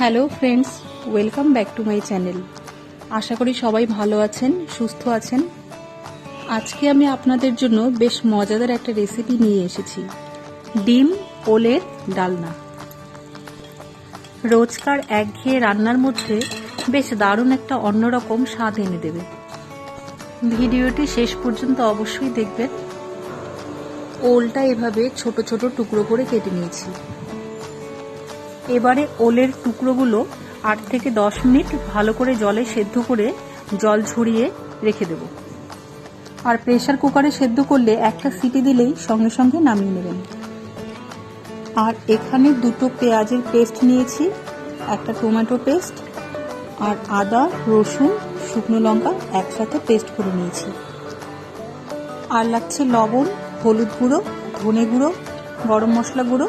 Hello friends welcome back to my channel আশা করি সবাই ভালো আছেন, সুস্থ আছেন। আজকে আমি আপনাদের জন্য বেশ মজাদার একটা রেসিপি নিয়ে এসেছি। ডিম ওলের ডালনা। রোজকার একঘেয়ে রান্নার মধ্যে বেশ দারুণ একটা অন্যরকম স্বাদ এনে দেবে। ভিডিওটি শেষ পর্যন্ত অবশ্যই দেখবেন। ওলটা এভাবে ছোট ছোট টুকরো করে কেটে নিয়েছি। এবারে ওলের টুকরোগুলো আট থেকে দশ মিনিট ভালো করে জলে সেদ্ধ করে জল ঝরিয়ে রেখে দেব। আর প্রেশার কুকারে সেদ্ধ করলে একটা সিটি দিলেই সঙ্গে সঙ্গে নামিয়ে নেবেন। আর এখানে দুটো পেঁয়াজের পেস্ট নিয়েছি, একটা টমেটো পেস্ট আর আদা, রসুন, শুকনো লঙ্কা একসাথে পেস্ট করে নিয়েছি। আর লাগছে লবণ, হলুদ গুঁড়ো, ধনে গুঁড়ো, গরম মশলা গুঁড়ো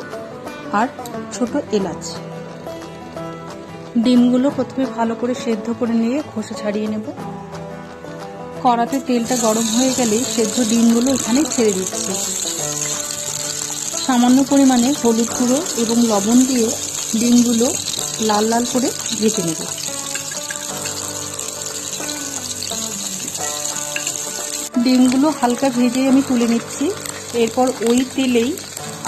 আর ছোট এলাচ। ডিমগুলো প্রথমে ভালো করে সেদ্ধ করে নিয়ে খোসা ছাড়িয়ে নেব। কড়াতে তেলটা গরম হয়ে গেলে সেদ্ধ ডিমগুলো এখানে ছেড়ে দিচ্ছি। সামান্য পরিমাণে হলুদ গুঁড়ো এবং লবণ দিয়ে ডিমগুলো লাল লাল করে ভেজে নেব। ডিমগুলো হালকা ভেজে আমি তুলে নিচ্ছি। এরপর ওই তেলেই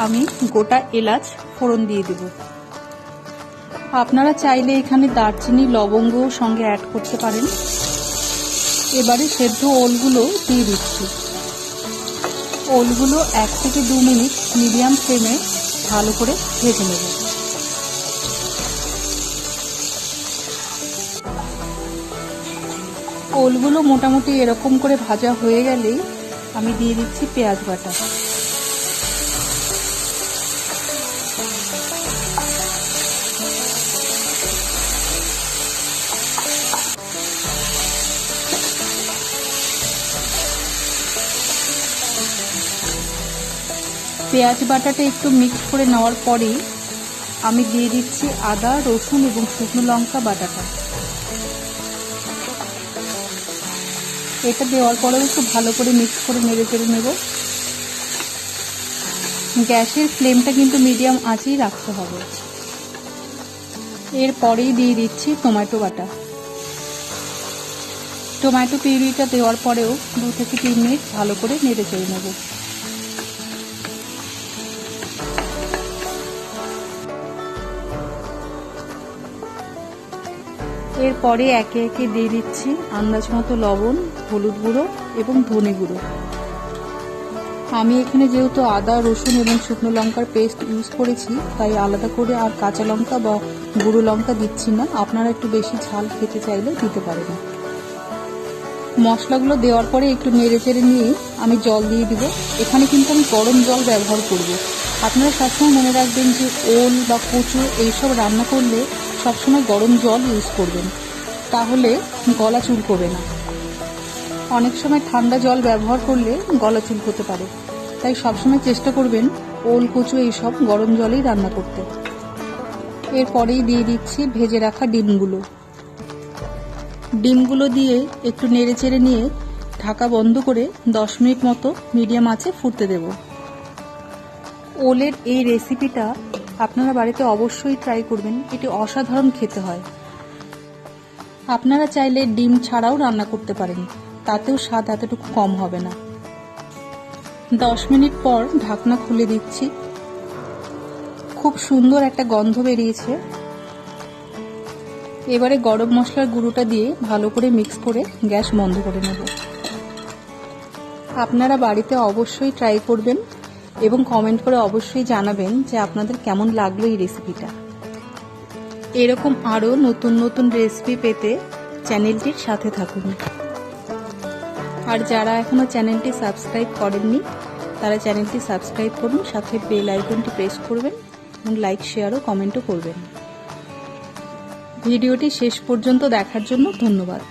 আমি গোটা এলাচ ফোড়ন দিয়ে দেব। আপনারা চাইলে এখানে দারচিনি লবঙ্গ সঙ্গে অ্যাড করতে পারেন। এবারে সেদ্ধ ওলগুলো দিয়ে দিচ্ছি। ওলগুলো এক থেকে দু মিনিট মিডিয়াম ফ্লেমে ভালো করে ভেজে নেব। ওলগুলো মোটামুটি এরকম করে ভাজা হয়ে গেলেই আমি দিয়ে দিচ্ছি পেঁয়াজ বাটা। পেঁয়াজ বাটাটা একটু মিক্স করে নেওয়ার পরেই আমি দিয়ে দিচ্ছি আদা, রসুন এবং শুকনো লঙ্কা বাটাটা। এটা দেওয়ার পরেও একটু ভালো করে মিক্স করে নেড়ে চেড়ে নেব। গ্যাসের ফ্লেমটা কিন্তু মিডিয়াম আঁচেই রাখতে হবে। এরপরেই দিয়ে দিচ্ছি টমেটো বাটা। টমেটো পিউরিটা দেওয়ার পরেও দু থেকে তিন মিনিট ভালো করে নেড়ে চেড়ে নেব। এরপরে একে একে দিয়ে দিচ্ছি আন্দাজ মতো লবণ, হলুদ গুঁড়ো এবং ধনে গুঁড়ো। আমি এখানে যেহেতু আদা, রসুন এবং শুকনো লঙ্কার পেস্ট ইউজ করেছি, তাই আলাদা করে আর কাঁচা লঙ্কা বা গুঁড়ো লঙ্কা দিচ্ছি না। আপনারা একটু বেশি ঝাল খেতে চাইলে দিতে পারেন। মশলাগুলো দেওয়ার পরে একটু নেড়ে চেড়ে নিয়ে আমি জল দিয়ে দিব। এখানে কিন্তু আমি গরম জল ব্যবহার করব। আপনারা সবসময় মনে রাখবেন যে ওল বা কচু এইসব রান্না করলে সবসময় গরম জল ইউজ করবেন। তাহলে গলা চুলকোবে না। অনেক সময় ঠান্ডা জল ব্যবহার করলে গলা চুল চুলকোতে পারে। তাই সবসময় চেষ্টা করবেন ওল, কচু এইসব গরম জলেই রান্না করতে। এরপরেই দিয়ে দিচ্ছি ভেজে রাখা ডিমগুলো। ডিমগুলো দিয়ে একটু নেড়ে চেড়ে নিয়ে ঢাকা বন্ধ করে দশ মিনিট মতো মিডিয়াম আঁচে ফুটতে দেব। ওলের এই রেসিপিটা আপনারা বাড়িতে অবশ্যই ট্রাই করবেন, এটি অসাধারণ খেতে হয়। আপনারা চাইলে ডিম ছাড়াও রান্না করতে পারেন, তাতেও স্বাদ এতটুকু কম হবে না। দশ মিনিট পর ঢাকনা খুলে দিচ্ছি। খুব সুন্দর একটা গন্ধ বেরিয়েছে। এবারে গরম মশলার গুঁড়োটা দিয়ে ভালো করে মিক্স করে গ্যাস বন্ধ করে নেব। আপনারা বাড়িতে অবশ্যই ট্রাই করবেন। এবং কমেন্ট করে অবশ্যই জানাবেন যে আপনাদের কেমন লাগল এই রেসিপিটা এরকম আরও নতুন নতুন রেসিপি পেতে চ্যানেলটির সাথে থাকুন। আর যারা এখনও চ্যানেলটি সাবস্ক্রাইব করেননি, তারা চ্যানেলটি সাবস্ক্রাইব করুন, সাথে বেল আইকনটি প্রেস করবেন এবং লাইক শেয়ার ও কমেন্টও করবেন। ভিডিওটি শেষ পর্যন্ত দেখার জন্য ধন্যবাদ।